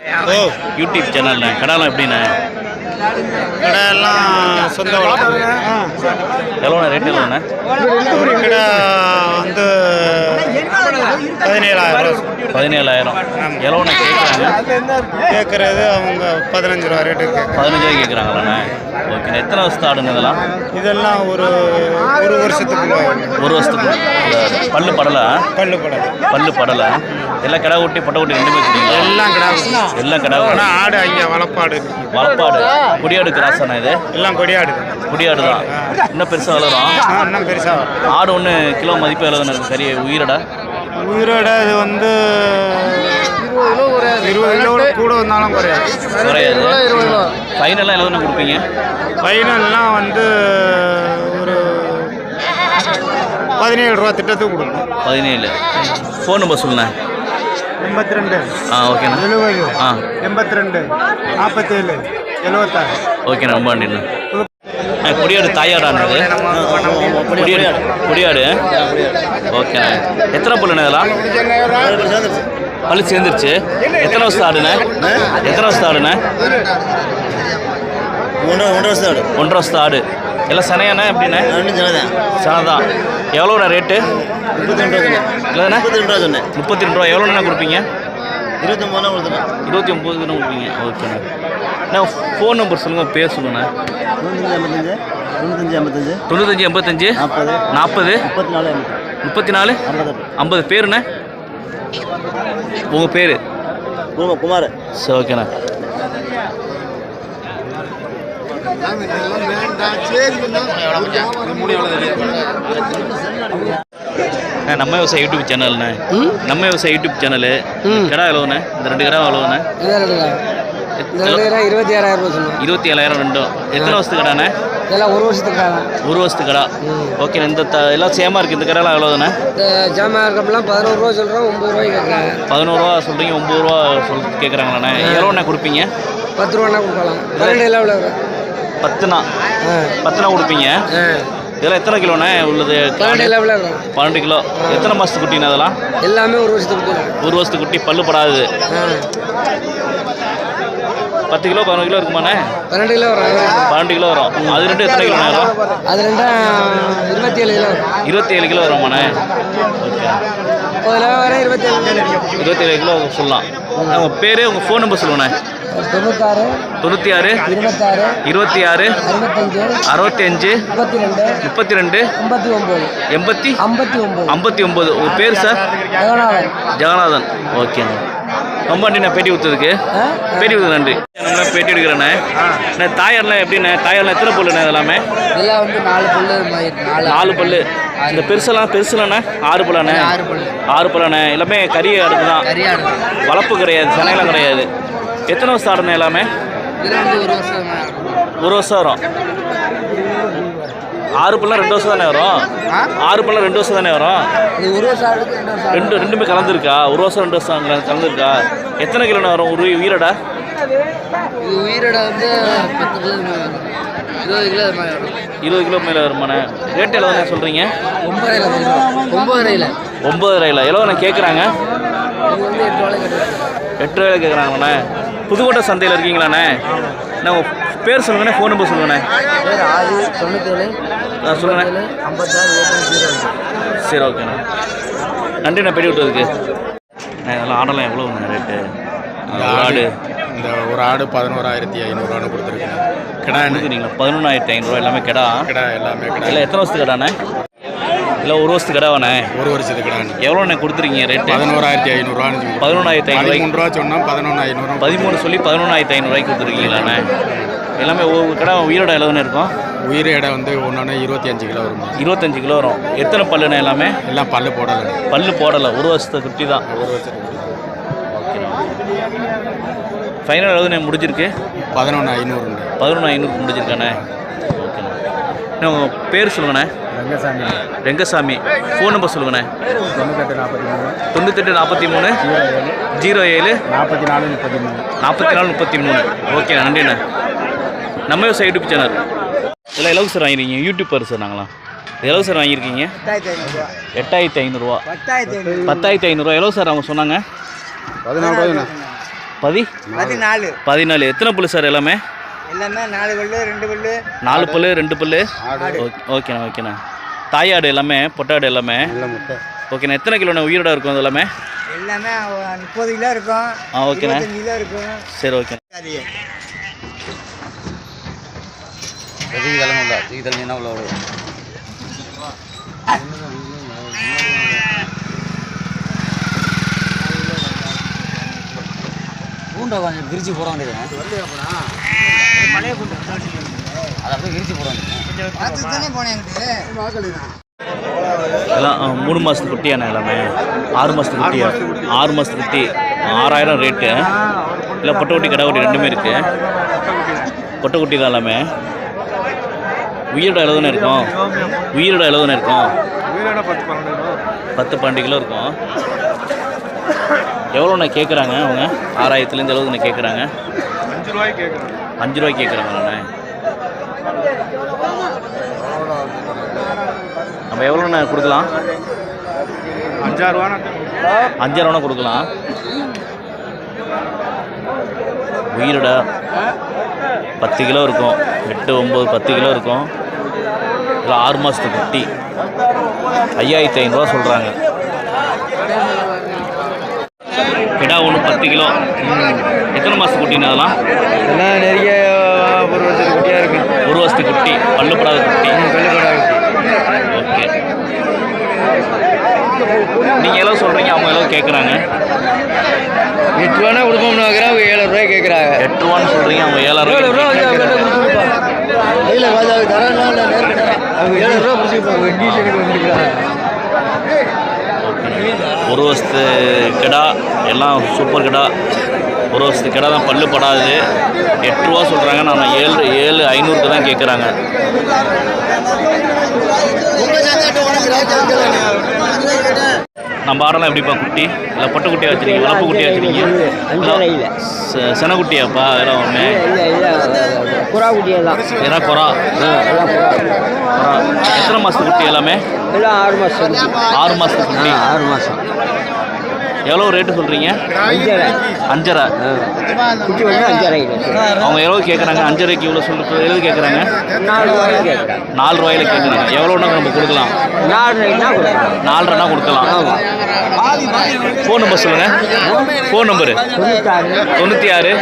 ஓ. YouTube சேனல்ண்ணே கடாலாம் எப்படிண்ணே? கடை எல்லாம் சொந்த எவ்வளோண்ணே? ரேட் எவ்வளோண்ணே? ஒரு கடை வந்து பதினேழாயிரம் ரூபா. பதினேழாயிரம். எவ்வளோண்ணே கேட்குறாங்க கேட்குறது அவங்க பதினஞ்சு ரூபா ரேட்டு பதினஞ்சு ரூபாய் கேட்குறாங்களாண்ணே ஓகே எத்தனை வருஷத்து ஆடுங்க இதெல்லாம்? இதெல்லாம் ஒரு ஒரு வருஷத்துக்குள்ள ஒரு வருஷத்துக்கு? பல்லு படலை? பல்லு படம் பல்லு படலை. எல்லாம் கடை ஊட்டி பட்டை ஊட்டி ரெண்டுமே வச்சுருக்கீங்களா? எல்லாம் கடை எல்லாம் கடை ஆனால் ஆடு ஐயா வளப்பாடு. வளப்பாடு. குடியாடு கிராஸாண்ணே இது? எல்லாம் கொடியாடு. குடியாடு தான். இன்னும் பெருசாக வளரும். இன்னும் பெருசாக ஆடு ஒன்று கிலோ மதிப்பு எவ்வளோ இருக்கு? கறி உயிரடா? உயிரோட இது வந்து இருபது கிலோ கூட வந்தாலும் குறையாது. குறையாது. ஃபைனலாக எவ்வளோ கொடுப்பீங்க? ஃபைனல்லாம் வந்து ஒரு பதினேழு ரூபா திட்டத்துக்கு கொடுக்கணும். பதினேழு. ஃபோன் நம்பர் சொல்லுண்ணே. எண்பத்தி ரெண்டு ஆ ஓகேண்ணா எழுபது ஆ எண்பத்தி ரெண்டு நாற்பத்தேழு எழுபத்தாறு ஓகேண்ணா ரொம்ப நன்றிண்ணா கொடியாடு தாயாடானது கொடியாடு கொடியாடு ஓகேண்ணா எத்தனை பல்லுண்ணே இதெல்லாம் பல்லு சேர்ந்துருச்சு எத்தனை வருஷம் ஆடுண்ணே எத்தனை வருஷம் ஆடுண்ணே ஒன்றரை ஒன்றரை வருஷம் ஆடு ஒன்றரை வருஷம் ஆடு எல்லாம் சனையாண்ணே எப்படிண்ணே? சனதான். எவ்வளோண்ணா ரேட்டு? இல்லைண்ணே முப்பத்தி ரெண்டு ரூபா சொன்னேன். முப்பத்தி ரெண்டு ரூபா எவ்வளோண்ணா கொடுப்பீங்க இருபத்தொம்பது ரூபா. கொடுத்துட்டேன் இருபத்தி ஒம்பது தானே கொடுப்பீங்க. ஓகேண்ணா. அண்ணா ஃபோன் நம்பர் சொல்லுங்கள் பேர் சொல்லுண்ணே தொண்ணூத்தஞ்சு ஐம்பத்தஞ்சு தொண்ணூத்தஞ்சு தொண்ணூத்தஞ்சு எண்பத்தஞ்சு நாற்பது நாற்பது முப்பத்தி நாலு முப்பத்தி நாலு ஐம்பது. பேருண்ணே? உங்கள் பேர்? குமார். சரி ஓகேண்ணா அண்ணா, நம்ம விவசாய யூடியூப் சேனல்ண்ணே. நம்ம விவசாய யூடியூப் சேனலு. கடை எவ்வளோண்ணே இந்த ரெண்டு கடை எவ்வளோண்ணே இருபத்தி ஆறாயிரம் ரூபாய் இருபத்தி ஏழாயிரம் ரெண்டும். எத்தனை வருஷத்துக்கு கடாண்ணே? இதெல்லாம் ஒரு வருஷத்துக்கு தான். ஒரு வருஷத்துக்கு கடா. ஓகே இந்த எல்லாம் சேமாக இருக்குது இந்த கடைலாம் எவ்வளோதானே இந்த ஜாமான் இருக்கப்பெல்லாம் பதினோரு ரூபா சொல்கிறோம் ஒம்பது ரூபாய்க்கு கேட்குறாங்க பதினோருவா சொல்கிறீங்க ஒம்பது ரூபா சொல் கேட்குறாங்களாண்ணே எவ்வளோண்ணே கொடுப்பீங்க? பத்து ரூபான்னா கொடுக்கலாம். பன்னெண்டு எல்லாம் எவ்வளோ பத்துனா. பத்துனா கொடுப்பீங்க? இதெல்லாம் எத்தனை கிலோண்ணே உள்ளது? பன்னெண்டு கிலோ. எத்தனை மாதத்துக்கு குட்டிண்ணே அதெல்லாம் எல்லாமே ஒரு வருஷத்துக்கு ஒரு வருஷத்துக்கு குட்டி பல்லு படாது. பத்து கிலோ பதினொரு கிலோ இருக்குமாண்ணே? பன்னெண்டு கிலோ வரும். பன்னெண்டு கிலோ வரும். அது ரெண்டும் எத்தனை கிலோ வரும் அது ரெண்டும் இருபத்தி ஏழு கிலோ இருபத்தி ஏழு கிலோ வருமாண்ணே? ஓகே இருபத்தி ஏழு கிலோ இருபத்தி ஏழு கிலோ சொல்லலாம். உங்கள் பேர் உங்கள் ஃபோன் நம்பர் சொல்லுங்கண்ணே. தொண்ணூத்தாறு தொண்ணூற்றி ஆறு இருபத்தாறு இருபத்தி ஆறு அறுபத்தஞ்சு அறுபத்தி அஞ்சு முப்பத்தி ரெண்டு முப்பத்தி ரெண்டு ஐம்பத்தி ஒம்பது எண்பத்தி ஐம்பத்தி ஒம்பது ஐம்பத்தி ஒம்பது உங்கள் பேர் சார் ஜெகநாதன். ஜெகநாதன். ஓகேங்க ரொம்ப நன்றி நான் பேட்டி ஆ? பேட்டி கொடுத்தது நன்றி. நம்ம பேட்டி எடுக்கிறேண்ணே. நான் தாயார்லாம் எப்படிண்ணே? தாயார்லாம் எத்தனை பல்லுண்ணே இதெல்லாமே? இதெல்லாம் வந்து நாலு புல்லு நாலு. பல்லு. இந்த பெருசெல்லாம் பெருசுலண்ணே ஆறு பல்லாண்ணே? ஆறு பல்லு. ஆறு பல்லாண்ணே. எல்லாமே கறி அடுத்து தான் வளர்ப்பு கிடையாது சென்னையெல்லாம் கிடையாது. எத்தனை வருஷம் ஆடுண்ணே எல்லாமே? ஒரு வருஷம் வரும். ஆறு பல்லாம் ரெண்டு வருஷம் தானே வரும்? ஆறு பல்லாம் ரெண்டு வருஷம் தானே வரும்? ரெண்டு ரெண்டுமே கலந்துருக்கா? ஒரு வருஷம் ரெண்டு வருஷம் கல- கலந்துருக்கா? எத்தனை கிலோண்ணே வரும்? ஒரு உயிரடா? வந்து இருபது கிலோ இருபது கிலோ மேலே வருமாண்ணே. ரேட் எவ்வளோ சொல்கிறீங்க ஒம்பது ரூபாயில் எவ்வளோ கேட்குறாங்க இது வந்து எட்டு ரூபாயில் கேட்குறாங்கண்ணே புதுக்கோட்டை சந்தையில் இருக்கீங்களாண்ணே? நான் உங்கள் பேர் சொல்லுங்கண்ணே ஃபோன் நம்பர் சொல்லுங்கண்ணே. பேர் ஆறு தொண்ணூத்தேழு சொல்லுங்கண்ணே. ஐம்பத்தாறு சரி ஓகேண்ணே நன்றிண்ணே பெரிய விட்டதுக்கு. அண்ணே, இதெல்லாம் ஆடலாம் எவ்வளோண்ணே ரேட்டு ஒரு ஆடு இந்த ஒரு ஆடு பதினோராயிரத்தி ஐநூறுவான்னு கொடுத்துருக்கேன். கிடா கொடுக்குறீங்களா? பதினொன்றாயிரத்தி ஐநூறுரூவா எல்லாமே கிடா? கிடா எல்லாமே கிடா. இல்லை எத்தனை வருஷத்துக்கு கடாண்ணே? இல்லை ஒரு வருஷத்துக்கு கடாவாண்ணே ஒரு வருஷத்துக்கு கிடான்னு எவ்வளோண்ணே கொடுத்துருக்கீங்க ரேட்டு பதினோராயிரத்தி ஐநூறுவான்னு பதினொன்றாயிரத்தி பதிமூணு ரூபா சொன்னால் பதினொன்று ஐநூறு பதிமூணு சொல்லி பதினொன்றாயிரத்தி ஐநூறுரூவாய்க்கு கொடுத்துருக்கீங்களாண்ணே? எல்லாமே ஒவ்வொரு கடை உயிரோட எவ்வளோன்னு இருக்கும்? உயிர் எடை வந்து ஒன்று இருபத்தி அஞ்சு கிலோ வரும். இருபத்தஞ்சு கிலோ வரும். எத்தனை பல்லுண்ணே எல்லாமே? எல்லாம் பல்லு போடலை. பல்லு போடலை. ஒரு வருஷத்தை குட்டி தான். ஒரு வருஷத்துக்கு ஃபைனல் எவ்வளோண்ணே முடிஞ்சிருக்கு? பதினொன்று ஐநூறுங்க பதினொன்று ஐநூறு முடிஞ்சிருக்காண்ணே. ஓகேண்ணே உங்கள் பேர் சொல்லுங்கண்ணே. ரங்கசாமி. ரெங்கசாமி. ஃபோன் நம்பர் சொல்லுங்கண்ணே. தொண்ணூத்தெட்டு நாற்பத்தி மூணு. தொண்ணூத்தெட்டு நாற்பத்தி மூணு. ஜீரோ ஏழு. நாற்பத்தி நாலு முப்பத்தி மூணு. நாற்பத்தி நாலு முப்பத்தி மூணு. ஓகே நன்றிண்ணே. நம்ம விவசாய யூடியூப் சேனல். இதெல்லாம் எவ்வளோ சார் வாங்கிருக்கீங்க யூடியூப்பர் சார் நாங்களாம் எவ்வளோ சார் வாங்கியிருக்கீங்க? எட்டாயிரத்தி ஐநூறுரூவா பத்தாயிரத்தி ஐநூறு. பத்தாயிரத்தி ஐநூறுரூவா எவ்வளோ சார் அவங்க சொன்னாங்க? பதினாலு ரூபாய்ண்ணா பதி? பதினாலு. பதினாலு. எத்தனை புல்லு சார் எல்லாமே? எல்லாமே நாலு பல்லு ரெண்டு பல்லு. நாலு பல்லு ரெண்டு பல்லு. ஓகே- ஓகேண்ணா ஓகேண்ணா. தாயாடு எல்லாமே பொட்டாடு எல்லாமே. ஓகேண்ணா எத்தனை கிலோண்ணா உயிரோட இருக்கும் அது எல்லாமே எல்லாமே முப்பது கிலோ இருக்கும். ஆ ஓகேண்ணா கிலோ இருக்கும். சரி ஓகே பூண்டை கொஞ்சம் விரிச்சு போட வேண்டியது அதை அப்படியே விரிச்சு போட வேண்டியது. தானே போனேன் எல்லாம் மூணு மாதத்து குட்டியாண்ணா எல்லாமே. ஆறு மாதத்து குட்டியா? ஆறு மாதத்து குட்டி. ஆறாயிரம் ரேட்டு இல்லை பொட்டை குட்டி கடை குட்டி ரெண்டுமே இருக்கு. பொட்டை குட்டி தான் எல்லாமே. உயிரோட அளவு தானே இருக்கும். உயிரோட அளவு தானே இருக்கும். பத்து பன்னெண்டு கிலோ இருக்கும். எவ்வளோண்ணா கேட்குறாங்க அவங்க? ஆறாயிரத்துலேருந்து எவ்வளோண்ணா கேட்குறாங்க அஞ்சு ரூபாய்க்கு கேட்குறாங்கண்ணே நம்ம எவ்வளோண்ணா கொடுக்கலாம்? அஞ்சாயிரம் ரூபா கொடுக்கலாம். உயிரோட. பத்து கிலோ இருக்கும். எட்டு ஒம்பது பத்து கிலோ இருக்கும். இதில் ஆறு மாதத்து குட்டி. ஐயாயிரத்தி ஐநூறுரூவா சொல்கிறாங்க கிடா ஒன்று பத்து கிலோ. எத்தனை மாதத்து குட்டின்னு அதெல்லாம்? நிறைய ஒரு வருஷத்துக்கு குட்டியாக இருக்கு. ஒரு வருஷத்து குட்டி. பல்லுப்படாத குட்டி ஓகே நீங்கள் எவ்வளோ சொல்கிறீங்க அவங்க எவ்வளோ கேட்குறாங்க எட்டு ரூபா கொடுப்போம்னு வைக்கிறேன் அவங்க ஏழு ரூபாய் கேட்குறாங்க எட்டு ரூபான்னு சொல்கிறீங்க அவங்க ஏழாயிரம் ராஜாவுக்கு தரேன் அவங்க ஏழு ரூபா பிடிச்சிருப்பாங்க ஒரு வருஷத்து கிடா எல்லாம் சூப்பர் கிடா. ஒரு வருஷத்து கிடா தான் பல்லு படாது. எட்டு ரூபா சொல்கிறாங்க நான் ஏழு ஏழு ஐநூறுக்கு தான் கேட்குறாங்க நம்ம ஆடலாம் எப்படிப்பா குட்டி? இல்லை பொட்டை குட்டியாக வச்சுருக்கீங்க? வளர்ப்பு குட்டியாக வச்சுருக்கீங்க செ- சென குட்டியாப்பா இதெல்லாம் ஒன்று புறா குட்டி எல்லாம். குறா? குறா. எத்தனை மாதத்து குட்டி எல்லாமே? எல்லாம் ஆறு மாதம் ஆறு மாதத்து குட்டி. ஆறு மாதம் எவ்வளோ ரேட்டு சொல்கிறீங்க அஞ்சரை. அஞ்சரை? அஞ்சரை அவங்க எவ்வளோ கேட்குறாங்க அஞ்சரைக்கு இவ்வளோ சொல்லி எவ்வளோ கேட்குறாங்க நாலு ரூபாயில கேட்குறாங்க எவ்வளோன்னா நம்ம கொடுக்கலாம். நாலு ரூபாய்னா கொடுக்கலாம். நாலரைனா கொடுக்கலாம். ஃபோன் நம்பர் சொல்லுங்கள் ஃபோன் நம்பரு தொண்ணூற்றி ஆறு.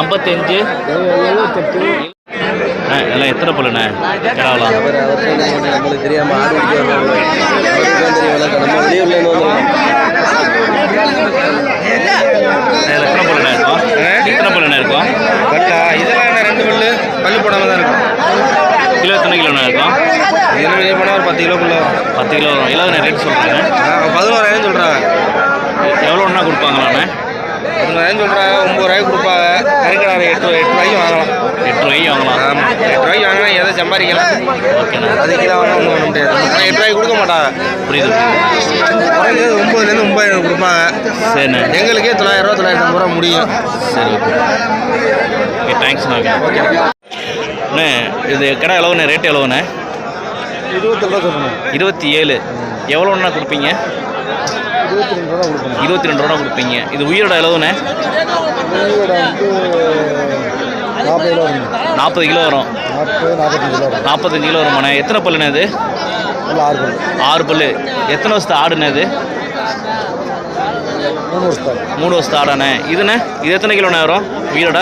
ஐம்பத்தஞ்சு. இதெல்லாம் எத்தனை பல்லுண்ணே கிடாவலாம் நம்மளுக்கு தெரியாம ஆடு நம்ம எத்தனை பல்லுண்ணே இருக்கும்? எத்தனை பல்லுண்ணே இருக்கும்? இதெல்லாம் என்ன ரெண்டு பல்லு? பல்லு போடாமல் தான் இருக்கும். கிலோ எத்தனை கிலோண்ணே இருக்கும்? இதெல்லாம் வெளியே போனால் ஒரு பத்து கிலோக்குள்ள பத்து கிலோ வரும். இல்லாத ரேட் சொல்கிறாங்க பதினோராயிரம் சொல்கிறாங்க எவ்வளோன்னா கொடுப்பாங்களாண்ணே? பதினோராயிரம் சொல்கிறாங்க ஒம்பது ரூபாய்க்கு கொடுப்பாங்க. கறிக்கடாரை எட்டு எட்டு ரூபாய்க்கு வாங்கலாம். எட்டு ரூபாய்க்கு வாங்கலாம். எட்டு ரூபாய்க்கு வாங்கினா எதை சம்பாதிக்கலாம்? ஓகேண்ணா அதுக்கு தான் வாங்க ஒன்றும் பண்ண முடியாது. ஆனால் எட்டு ரூபாய்க்கு கொடுக்க மாட்டாங்க புரியுது. குறைஞ்சது ஒம்பதுலேருந்து ஒம்பதாயிரம் கொடுப்பாங்க. சரிண்ணே எங்களுக்கே தொள்ளாயிரம் ரூபா தொள்ளாயிரத்தி ஐம்பது ரூபா முடியும். சரி ஓகே ஓகே தேங்க்ஸ்ண்ணா ஓகே அண்ணே இது கடை எவ்வளோண்ணே ரேட் எவ்வளோண்ணே இருபத்தி ரூபா சொல்லணும் இருபத்தி ஏழு எவ்வளோண்ணா கொடுப்பீங்க? இருபத்தி ரெண்டு ரூபா கொடுக்கணும் இருபத்தி ரெண்டு ரூபா கொடுப்பீங்க. இது உயிரோட வந்து நாற்பது கிலோ வரும். நாற்பது கிலோ வரும். நாற்பது நாற்பத்தஞ்சு கிலோ வரும். வருமாண்ணே எத்தனை பல்லுண்ணே இது? ஆறு ஆறு பல்லு. எத்தனை வருஷத்து ஆடுண்ணே இது? மூணு வருஷத்து ஆடாண்ணே. இதுண்ணே? இது எத்தனை கிலோண்ணே வரும்? உயிரோட?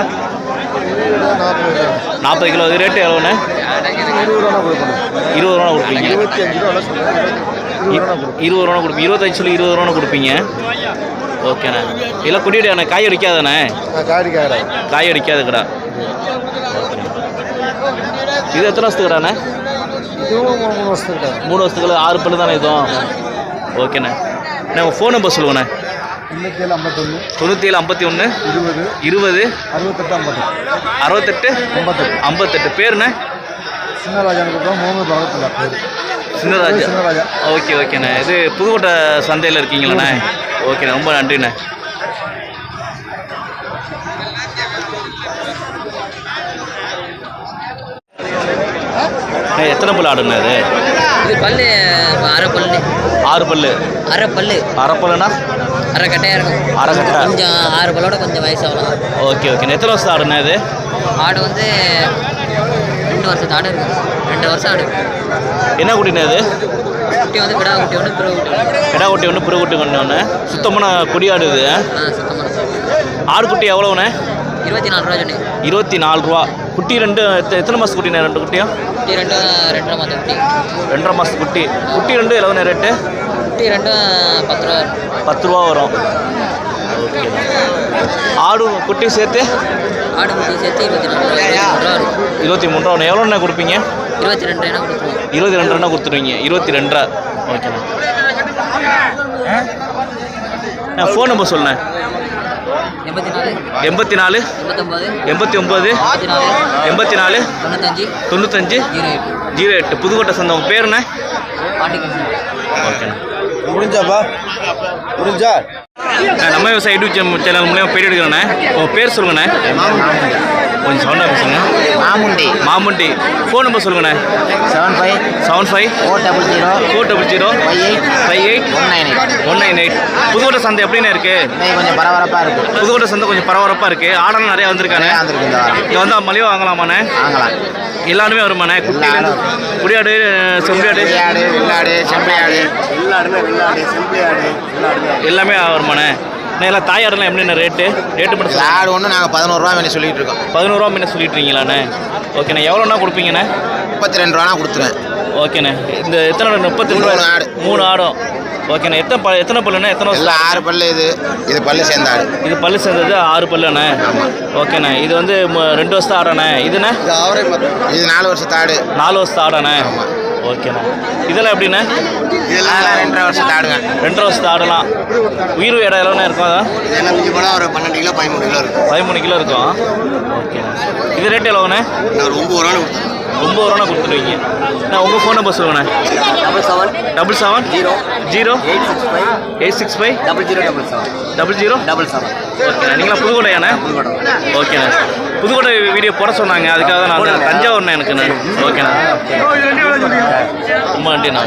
நாற்பது கிலோ. இது ரேட்டு எவ்வளோண்ணே? இருபது ரூபா கொடுப்பீங்க. இருபது ரூபா கொடுப்பீங்க. இருபத்தஞ்சு சொல்லி இருபது ரூபா கொடுப்பீங்க. ஓகேண்ணே. இல்லை குடியடியாண்ணே காய் அடிக்காதாண்ணே. காடி காய்கிறேன் காய் அடிக்காத கடை இது எத்தனை வருஷத்துக்கு கடாண்ணே இதுவும் மூணு வருஷத்துக்கிட்ட மூணு வருஷத்துக்குள்ள ஆறு பல்லு தானே இதுவும்? ஓகேண்ணே. அண்ணே உங்கள் ஃபோன் நம்பர் சொல்லுவேண்ணே தொண்ணூற்றி ஏழு ஐம்பத்தொன்று தொண்ணூற்றி ஏழு ஐம்பத்தி ஒன்று இருபது இருபது அறுபத்தெட்டு ஐம்பத்தெட்டு அறுபத்தெட்டு ஐம்பத்தெட்டு. ஐம்பத்தெட்டு. பேருண்ணே? சின்னராஜனுக்கு தான் மூணு பகத்தில் பேர். சின்னராஜா. சின்னராஜா. ஓகே ஓகேண்ணே. இது புதுக்கோட்டை சந்தையில் இருக்கீங்களாண்ணே? ஓகேண்ணே ரொம்ப நன்றிண்ணே. எத்தனை பல்லு ஆடுண்ணே இது இது பல்லு அரை பல்லு. ஆறு பல்லு. அரை பல்லு. அரை பல்லுனா? அரை கட்டையாக இருக்கும். அரை கட்டை. கொஞ்சம் ஆறு பல்லோட கொஞ்சம் வயசு அவ்வளோதான் ஓகே ஓகே. எத்தனை வருஷம் ஆடுண்ணே இது ஆடு வந்து ரெண்டு வருஷத்து ஆடு இருக்கு. ரெண்டு வருஷம் ஆடு. என்ன குட்டிண்ணே இது குட்டி வந்து கிடா குட்டி ஒன்று பிறகு குட்டி ஒன்று கிடா குட்டி ஒன்று புரு குட்டி கொண்டு ஒன்று சுத்தமான கொடியாடு இது ஆடு குட்டி எவ்வளோண்ணே இருபத்தி நாலு ரூபா சொன்னேன் இருபத்தி நாலு ரூபா. குட்டி ரெண்டு எத்த- எத்தனை மாதம் குட்டிண்ணே ரெண்டு குட்டியும் குட்டி ரெண்டும் ரெண்டரை மாதம் குட்டி. ரெண்டரை மாதம் குட்டி. குட்டி ரெண்டு எவ்வளோண்ணே ரேட்டு குட்டி ரெண்டும் பத்து ரூபா வரும். பத்து ரூபா வரும். ஓகே ஆடு குட்டி சேர்த்து? ஆடு குட்டி சேர்த்து இருபத்தி நாலு ரூபா இருபத்தி மூணு ரூபா ரூபா எவ்வளோண்ணே கொடுப்பீங்க? இருபத்தி ரெண்டு ரூபா கொடுத்துருவோம் இருபத்தி ரெண்டு ரூபா கொடுத்துருவீங்க இருபத்தி ரெண்டரை. ஓகேண்ணா நான் ஃபோன் நம்பர் சொல்லுண்ணே எண்பத்தி நாலு. எண்பத்தி ஒம்பது எண்பத்தி நாலு தொண்ணூத்தஞ்சு. ஜீரோ எட்டு. புதுக்கோட்டை சந்தை உங்கள் பேருண்ணே பாண்டிக்கன் ஓகேண்ணா. முடிஞ்சாப்பா? முடிஞ்சா? நம்ம விவசாய யூடியூப் சேனல் மூலியமாக பேர் எடுக்கிறேண்ணே. உங்கள் பேர் சொல்லுங்கண்ணே. கொஞ்சம் சவுண்டாக பேசுங்க. மாமுண்டி. மாமுண்டி. ஃபோன் நம்பர் சொல்லுங்கண்ணே. Seven five seven five four double zero four double zero five eight five eight one nine eight one nine eight Pudukkottai சந்தை எப்படிண்ணே இருக்கு? இன்னைக்கு கொஞ்சம் பரபரப்பாக இருக்கும் புதுக்கோட்டை சந்தை கொஞ்சம் பரபரப்பாக இருக்கு. ஆடெல்லாம் நிறையா வந்திருக்கானே. இங்கே வந்து மலிவாக வாங்கலாமாண்ணே? வாங்கலாம். எல்லாருமே வருமாண்ணே? குட்டி எல்லாரும். குடியாடு செம்பியாடு வெள்ளாடு வெள்ளாடு செம்பையாடு செம்பையாடு எல்லாமே வருமாண்ணே. அண்ணே, எல்லாம் தாயாடெல்லாம் எப்படிண்ணே ரேட்டு ரேட்டு மட்டும். ஆடு ஒன்று நாங்கள் பதினோருவா வேணும் சொல்லிட்டு இருக்கோம். பதினோருவா முன்ன சொல்லிட்டு இருக்கீங்களாண்ணே ஓகேண்ணே எவ்வளோண்ணா கொடுப்பீங்கண்ணே? முப்பத்தி ரெண்டு ரூபா கொடுத்துருவேன் ஓகேண்ணே இந்த எத்தனை முப்பத்தி ரெண்டு ரூபா ஆடு. மூணு ஆடும் ஓகேண்ணே எத்தனை ப எத்தனை பல்லுண்ணே? எத்தனை வருஷம்? எல்லாம் ஆறு பல்லு இது. இது பல்லு சேர்ந்த ஆடு. இது பல்லு சேர்ந்தது ஆறு பல்லுண்ணே? ஓகேண்ணே இது வந்து ரெண்டு வருஷம் ஆடண்ணே இதுண்ணே? இது நாலு வருஷத்து ஆடு. நாலு வருஷம் ஆடண்ணே? ஓகேண்ணே இதெல்லாம் எப்படிண்ணே? இதெல்லாம் ரெண்டரை வருஷத்து ஆடுங்க. ரெண்டரை வருஷத்து ஆடலாம். உயிர் இடம் எவ்வளோண்ணே இருக்கும் அதான் இதெல்லாம் மிஞ்சி போனால் ஒரு பன்னெண்டு கிலோ பதிமூணு கிலோ இருக்கும். பதிமூணு கிலோ இருக்கும். ஓகேண்ணே இது ரேட் எவ்வளோண்ணே ஒரு ஒம்பது ரூபா கொடுத்துருவோம் ஒம்பது ரூபா கொடுத்துருவீங்க நான் உங்கள் ஃபோன் நம்பர் சொல்லுங்கண்ணே. Double seven double seven zero zero eight six five eight six five double zero double seven double zero double seven ஓகேண்ணே நீங்களா புதுக்கோட்டையாண்ணே? ஓகேண்ணே புதுக்கோட்டை வீடியோ போட சொன்னாங்க. அதுக்காக தான் நான். தஞ்சாவூர்ண்ணே எனக்குண்ணே ஓகேண்ணே ரொம்ப நன்றிண்ணா